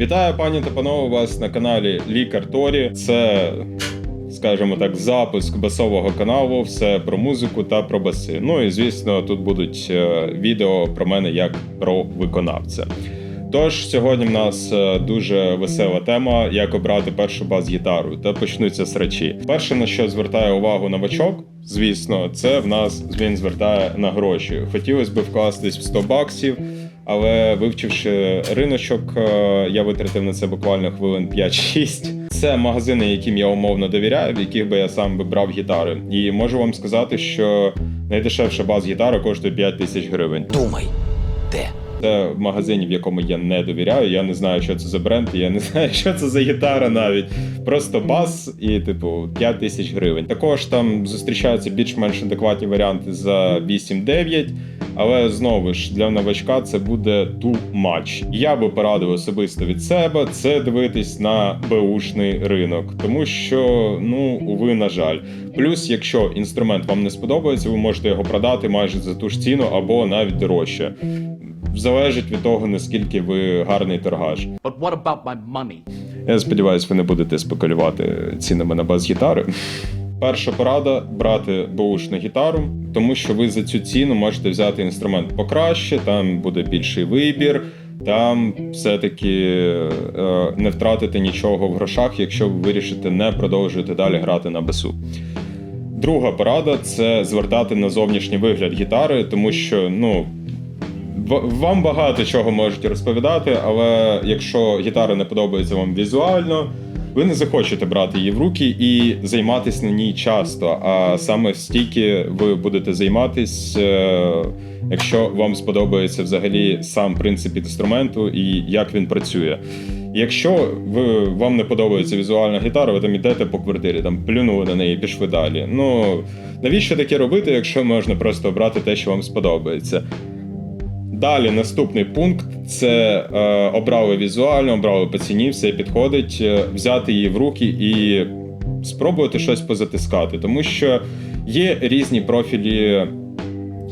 Вітаю, пані та панове, вас на каналі Лікар Торі. Це, скажімо так, запуск басового каналу, все про музику та про баси. Ну і звісно, тут будуть е, відео про мене як про виконавця. Тож сьогодні в нас е, дуже весела тема, як обрати першу бас-гітару, та почнуться срачі. Перше на що звертає увагу новачок, звісно, це в нас він звертає на гроші. Хотілося б вкластись в 100 баксів. Але вивчивши риночок, е, я витратив на це буквально хвилин 5-6. Це магазини, яким я умовно довіряю, в яких би я сам би брав гітари. І можу вам сказати, що найдешевша бас-гітара коштує 5 тисяч гривень. Думай, де? Це в магазині, в якому я не довіряю. Я не знаю, що це за бренд, я не знаю, що це за гітара навіть. Просто бас і, типу, 5 тисяч гривень. Також там зустрічаються більш-менш адекватні варіанти за 8-9. Але знову ж для новачка це буде too much. Я би порадив особисто від себе це дивитись на беушний ринок, тому що ну уви, на жаль. Плюс, якщо інструмент вам не сподобається, ви можете його продати майже за ту ж ціну або навіть дорожче. Залежить від того, наскільки ви гарний торгаш. But what about my money? Я сподіваюся, ви не будете спекулювати цінами на бас-гітари. Перша порада брати беушну гітару, тому що ви за цю ціну можете взяти інструмент покраще, там буде більший вибір, там все-таки е, не втратите нічого в грошах, якщо ви вирішите не продовжувати далі грати на басу. Друга порада це звертати на зовнішній вигляд гітари, тому що ну. Вам багато чого можуть розповідати, але якщо гітара не подобається вам візуально, ви не захочете брати її в руки і займатися на ній часто. А саме стільки ви будете займатися, е, якщо вам сподобається взагалі сам принцип інструменту і як він працює. Якщо ви, вам не подобається візуальна гітара, ви там йдете по квартирі, там плюнули на неї, пішли далі. Ну навіщо таке робити, якщо можна просто обрати те, що вам сподобається? Далі наступний пункт це е, обрали візуально, обрали по ціні, все підходить. е, взяти її в руки і спробувати щось позатискати, тому що є різні профілі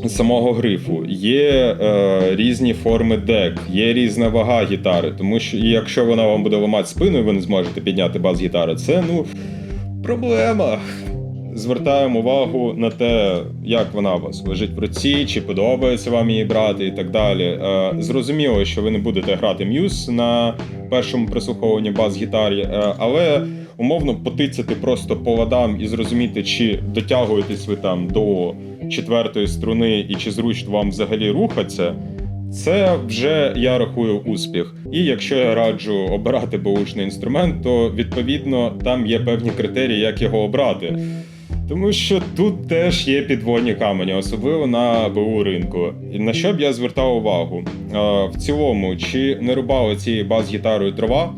самого грифу, є е, різні форми дек, є різна вага гітари. Тому що якщо вона вам буде ламати спину, і ви не зможете підняти бас гітари, це ну проблема. Звертаємо увагу на те, як вона у вас лежить в руці, чи подобається вам її брати, і так далі. Е, зрозуміло, що ви не будете грати м'юз на першому прослуховуванні бас-гітарі, е, але умовно потицяти просто по ладам і зрозуміти, чи дотягуєтесь ви там до четвертої струни і чи зручно вам взагалі рухатися. Це вже я рахую успіх. І якщо я раджу обирати баушний інструмент, то відповідно там є певні критерії, як його обрати. Тому що тут теж є підводні камені, особливо на БУ ринку. І на що б я звертав увагу? В цілому, чи не рубали цією бас-гітарою дрова?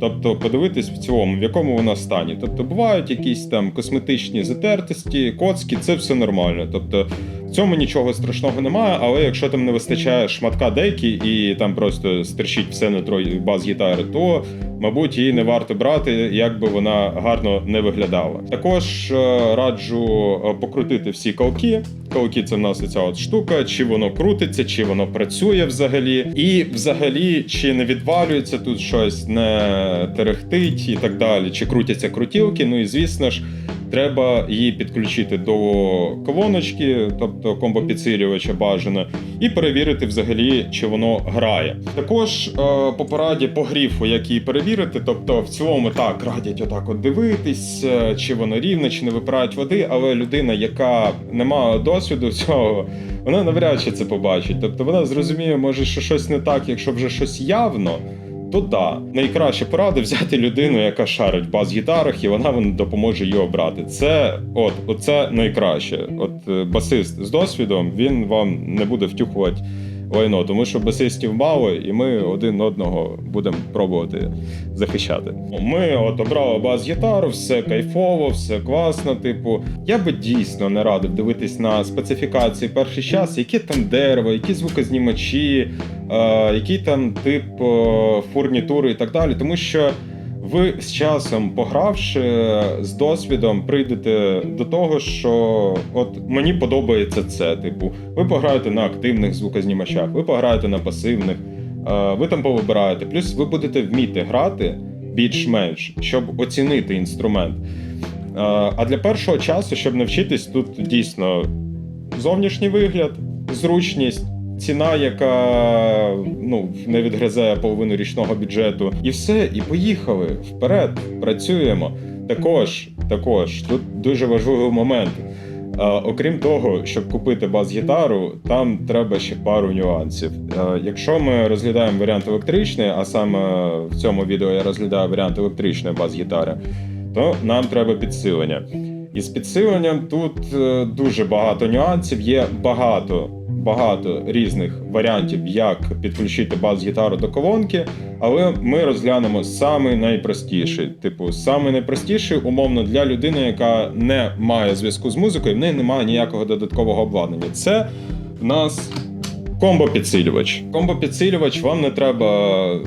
Тобто подивитись в цілому, в якому вона стані. Тобто бувають якісь там косметичні затертості, коцки, це все нормально. Тобто в цьому нічого страшного немає, але якщо там не вистачає шматка дейки і там просто стерчить все нутро бас-гітари, то мабуть її не варто брати, як би вона гарно не виглядала. Також е, раджу е, покрутити всі колки. Колки це в нас оця от штука, чи воно крутиться, чи воно працює взагалі, і взагалі чи не відвалюється тут щось, не терехтить і так далі, чи крутяться крутілки. Ну і звісно ж. Треба її підключити до колоночки, тобто комбопідсилювача бажано, і перевірити взагалі, чи воно грає. Також е, по пораді по гріфу, як її перевірити, тобто в цілому так радять отак от дивитись, е, чи воно рівне, чи не випирають води, але людина, яка не має досвіду цього, вона навряд чи це побачить. Тобто вона зрозуміє, може, що щось не так, якщо вже щось явно. То да, найкраще порада взяти людину, яка шарить бас-гітарах, і вона вам допоможе її обрати. Це от, оце найкраще. От е, басист з досвідом він вам не буде втюхувати лайно, тому що басистів мало, і ми один одного будемо пробувати захищати. Ми от обрали бас-гітару, все кайфово, все класно. Типу, я би дійсно не радив дивитись на специфікації перший час, яке там дерево, які звукознімачі, е, який там тип е, фурнітури і так далі, тому що. Ви з часом, погравши з досвідом, прийдете до того, що от мені подобається це. Типу, ви пограєте на активних звукознімачах, ви пограєте на пасивних. Е, Ви там повибираєте. Плюс ви будете вміти грати більш-менш, щоб оцінити інструмент. Е, А для першого часу, щоб навчитись, тут дійсно зовнішній вигляд, зручність. Ціна, яка ну не відгризає половину річного бюджету, і все, і поїхали вперед. Працюємо. Також, також тут дуже важливий момент. Окрім того, щоб купити бас-гітару, там треба ще пару нюансів. Якщо ми розглядаємо варіант електричний, а саме в цьому відео я розглядаю варіант електричної бас-гітари, то нам треба підсилення. І з підсиленням тут е, дуже багато нюансів. Є багато, багато різних варіантів, як підключити бас-гітару до колонки, але ми розглянемо самий найпростіший. Типу, самий найпростіший, умовно, для людини, яка не має зв'язку з музикою, в неї немає ніякого додаткового обладнання. Це в нас комбо-підсилювач. Комбо-підсилювач вам не треба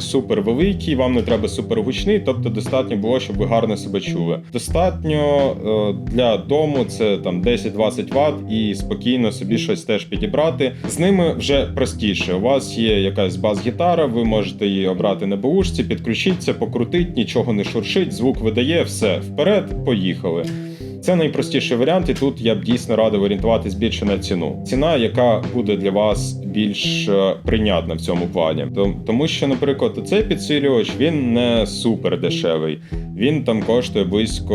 супер великий, вам не треба супер гучний, тобто достатньо було, щоб ви гарно себе чули. Достатньо е, для дому це там 10-20 Вт і спокійно собі щось теж підібрати. З ними вже простіше. У вас є якась бас-гітара, ви можете її обрати на бушці, підключитися, покрутити, нічого не шуршить, звук видає, все вперед, поїхали. Це найпростіший варіант, і тут я б дійсно радив орієнтуватись більше на ціну. Ціна, яка буде для вас більш е, прийнятна в цьому плані. Том- Тому що, наприклад, цей підсилювач він не супер дешевий. Він там коштує близько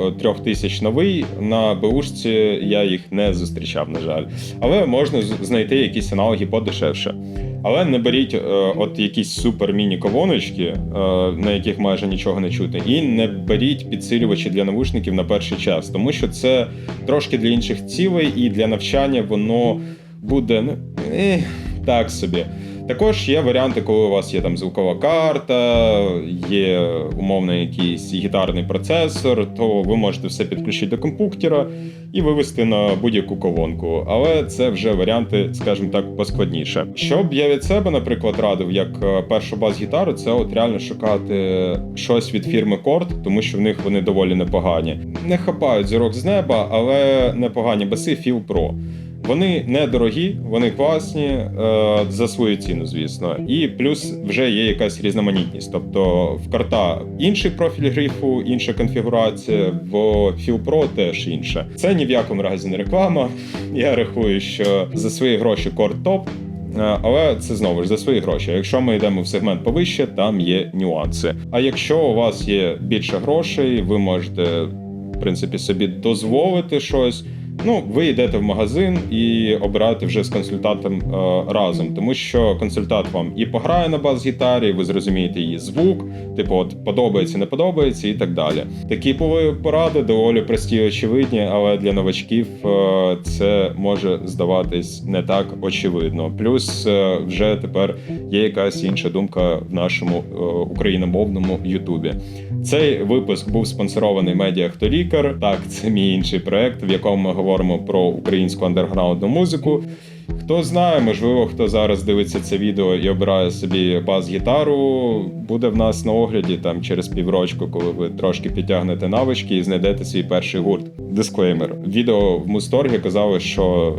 е, трьох тисяч новий. На беушці я їх не зустрічав, на жаль. Але можна знайти якісь аналоги подешевше. Але не беріть е, от якісь супер міні-колоночки, е, на яких майже нічого не чути, і не беріть підсилювачі для навушників на перший час, тому що це трошки для інших цілей, і для навчання воно буде е, так собі. Також є варіанти, коли у вас є там звукова карта, є умовно якийсь гітарний процесор, то ви можете все підключити до компуктера і вивести на будь-яку колонку. Але це вже варіанти, скажімо так, поскладніше. Що б я від себе, наприклад, радив, як е, першу бас-гітару, це от реально шукати щось від фірми Корд, тому що в них вони доволі непогані. Не хапають зірок з неба, але непогані баси Feel Pro. Вони недорогі, вони класні е, за свою ціну, звісно. І плюс вже є якась різноманітність. Тобто в карта інший профіль грифу, інша конфігурація, в Feel теж інша. Це ні в якому разі не реклама. Я рахую, що за свої гроші корд топ. Е, Але це знову ж за свої гроші. Якщо ми йдемо в сегмент повище, там є нюанси. А якщо у вас є більше грошей, ви можете в принципі собі дозволити щось. Ну, ви йдете в магазин і обираєте вже з консультантом е, разом, тому що консультант вам і пограє на бас-гітарі, ви зрозумієте її звук, типу, от подобається, не подобається, і так далі. Такі поради доволі прості, і очевидні, але для новачків е, це може здаватись не так очевидно. Плюс е, вже тепер є якась інша думка в нашому е, україномовному Ютубі. Цей випуск був спонсорований медіа Хто лікар. Так, це мій інший проект, в якому ми говоримо про українську андерграундну музику. Хто знає, можливо, хто зараз дивиться це відео і обирає собі бас-гітару, буде в нас на огляді там через піврочку, коли ви трошки підтягнете навички і знайдете свій перший гурт. Дисклеймер. Відео в Мусторгі казали, що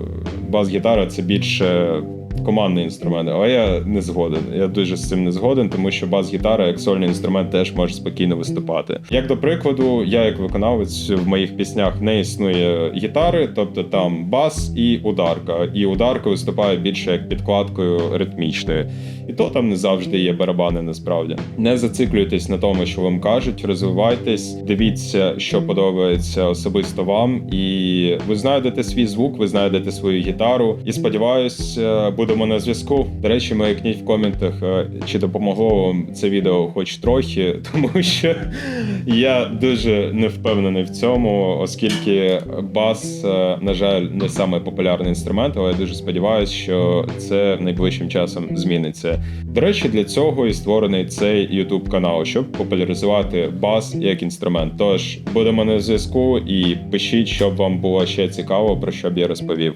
бас-гітара це більше командний інструмент, але я не згоден. Я дуже з цим не згоден, тому що бас-гітара як сольний інструмент теж може спокійно виступати. Як до прикладу, я як виконавець в моїх піснях не існує гітари, тобто там бас і ударка. І ударка виступає більше як підкладкою ритмічною. І то там не завжди є барабани насправді. Не зациклюйтесь на тому, що вам кажуть, розвивайтесь, дивіться, що подобається особисто вам, і ви знайдете свій звук, ви знайдете свою гітару. І сподіваюсь, е, будемо на зв'язку. До речі, маякніть в коментах, е, чи допомогло вам це відео хоч трохи, тому що я дуже не впевнений в цьому, оскільки бас, е, на жаль, не самий популярний інструмент, але я дуже сподіваюся, що це найближчим часом зміниться. До речі, для цього і створений цей YouTube канал, щоб популяризувати бас як інструмент. Тож будемо на зв'язку і пишіть, щоб вам було ще цікаво, про що б я розповів.